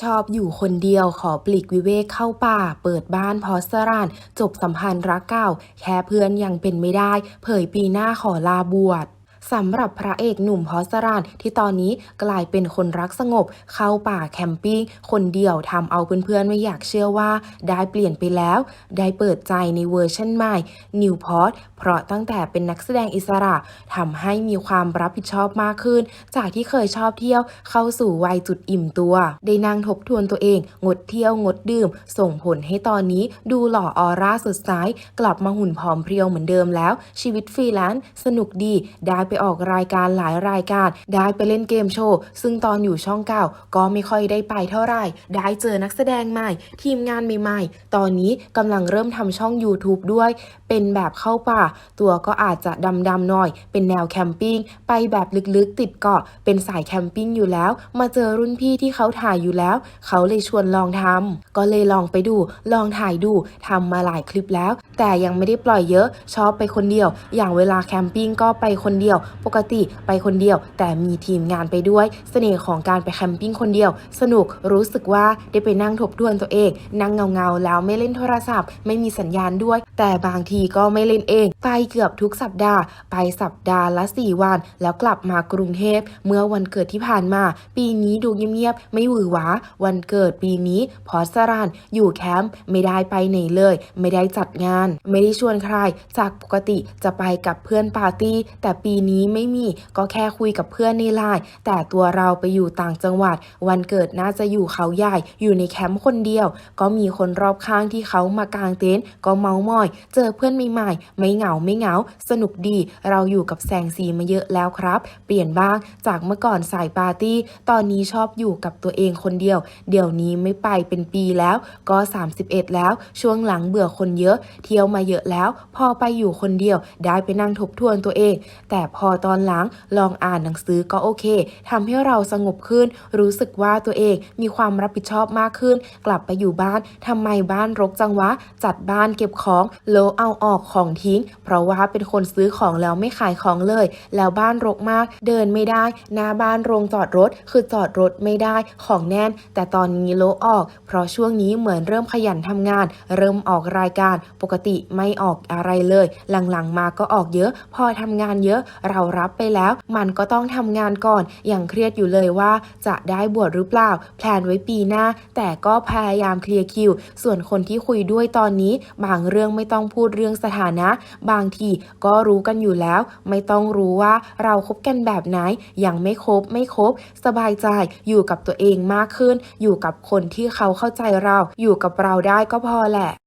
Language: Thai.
ชอบอยู่คนเดียวขอปลีกวิเวกเข้าป่า เปิดบ้านพอสราน จบสัมพันธ์รักเก่า แค่เพื่อนยังเป็นไม่ได้ เผยปีหน้าขอลาบวช สำหรับพระเอกหนุ่มพอสรานที่ตอนนี้กลายเป็นคนรักสงบ เข้าป่าแคมปิ้งคนเดียวทำเอาเพื่อนๆไม่อยากเชื่อว่า ได้เปลี่ยนไปแล้ว ได้เปิดใจในเวอร์ชั่นใหม่นิวพอ t เพราะตั้งแต่เป็นนักแสดงอิสระทำให้มีความรับผิดชอบมากขึ้น จากที่เคยชอบเที่ยวเข้าสู่วัยจุดอิ่มตัว ได้นั่งทบทวนตัวเอง งดเที่ยวงดดื่ม ส่งผลให้ตอนนี้ดูหล่อออร่าสดใสกลับมาหุ่นผอมเพรียวเหมือนเดิมแล้ว ชีวิตฟรีแลนซ์สนุกดีได้ไปออกรายการหลายรายการ ได้ไปเล่นเกมโชว์ ซึ่งตอนอยู่ช่องเก่าก็ไม่ค่อยได้ไปเท่าไหร่ ได้เจอนักแสดงใหม่ ทีมงานใหม่ๆ ตอนนี้กำลังเริ่มทำช่อง YouTube ด้วย เป็นแบบเข้าป่า ตัวก็อาจจะดำๆหน่อย เป็นแนวแคมปิ้ง ไปแบบลึกๆ ติดเกาะ เป็นสายแคมปิ้งอยู่แล้ว มาเจอรุ่นพี่ที่เขาถ่ายอยู่แล้ว เขาเลยชวนลองทำก็เลยลองไปดู ลองถ่ายดูทำมาหลายคลิปแล้ว แต่ยังไม่ได้ปล่อยเยอะ ชอบไปคนเดียว อย่างเวลาแคมปิ้งก็ไปคนเดียวปกติไปคนเดียว แต่มีทีมงานไปด้วย เสน่ห์ของการไปแคมปิ้งคนเดียว สนุกรู้สึกว่าได้ไปนั่งทบทวนตัวเอง นั่งเงาๆแล้วไม่เล่นโทรศัพท์ ไม่มีสัญญาณด้วย แต่บางทีก็ไม่เล่นเอง ไปเกือบทุกสัปดาห์ ไปสัปดาห์ละ 4 วัน แล้วกลับมากรุงเทพเมื่อวันเกิดที่ผ่านมา ปีนี้ดูเงียบๆไม่หวือหวาวันเกิดปีนี้พอสรานอยู่แคมป์ไม่ได้ไปไหนเลย ไม่ได้จัดงาน ไม่ได้ชวนใคร จากปกติจะไปกับเพื่อนปาร์ตี้ แต่ปีนี้ไม่มีก็แค่คุยกับเพื่อนในไลน์แต่ตัวเราไปอยู่ต่างจังหวัด วันเกิดน่าจะอยู่เขาใหญ่อยู่ในแคมป์คนเดียว ก็มีคนรอบข้างที่เขามากางเต็นท์ก็เมามอย เจอเพื่อนใหม่ๆไม่เหงาไม่เหงา สนุกดี เราอยู่กับแสงสีมาเยอะแล้วครับ เปลี่ยนบ้างจากเมื่อก่อนสายปาร์ตี้ ตอนนี้ชอบอยู่กับตัวเองคนเดียว เดี๋ยวนี้ไม่ไปเป็นปีแล้วก็ 31 แล้ว ช่วงหลังเบื่อคนเยอะ เที่ยวมาเยอะแล้ว พอไปอยู่คนเดียวได้ไปนั่งทบทวนตัวเอง แต่พออตอนหลังลองอ่านหนังสือก็โอเคทำให้เราสงบขึ้น รู้สึกว่าตัวเองมีความรับผิดชอบมากขึ้น กลับไปอยู่บ้านทำไมบ้านรกจังวะ จัดบ้านเก็บของโลเอาออกของทิ้ง เพราะว่าเป็นคนซื้อของแล้วไม่ขายของเลย แล้วบ้านรกมาก เดินไม่ได้ หน้าบ้านโรงจอดรถ คือจอดรถไม่ได้ของแน่น แต่ตอนนี้โลออก เพราะช่วงนี้เหมือนเริ่มขยันทำงาน เริ่มออกรายการปกติไม่ออกอะไรเลย หลังๆมาก็ออกเยอะ พอทำงานเยอะเรารับไปแล้ว มันก็ต้องทำงานก่อน อย่างเครียดอยู่เลยว่าจะได้บวชหรือเปล่า แพลนไว้ปีหน้า แต่ก็พยายามเคลียร์คิว ส่วนคนที่คุยด้วยตอนนี้ บางเรื่องไม่ต้องพูดเรื่องสถานะ บางทีก็รู้กันอยู่แล้ว ไม่ต้องรู้ว่าเราคบกันแบบไหน ยังไม่คบไม่คบ สบายใจ อยู่กับตัวเองมากขึ้น อยู่กับคนที่เขาเข้าใจเรา อยู่กับเราได้ก็พอแหละ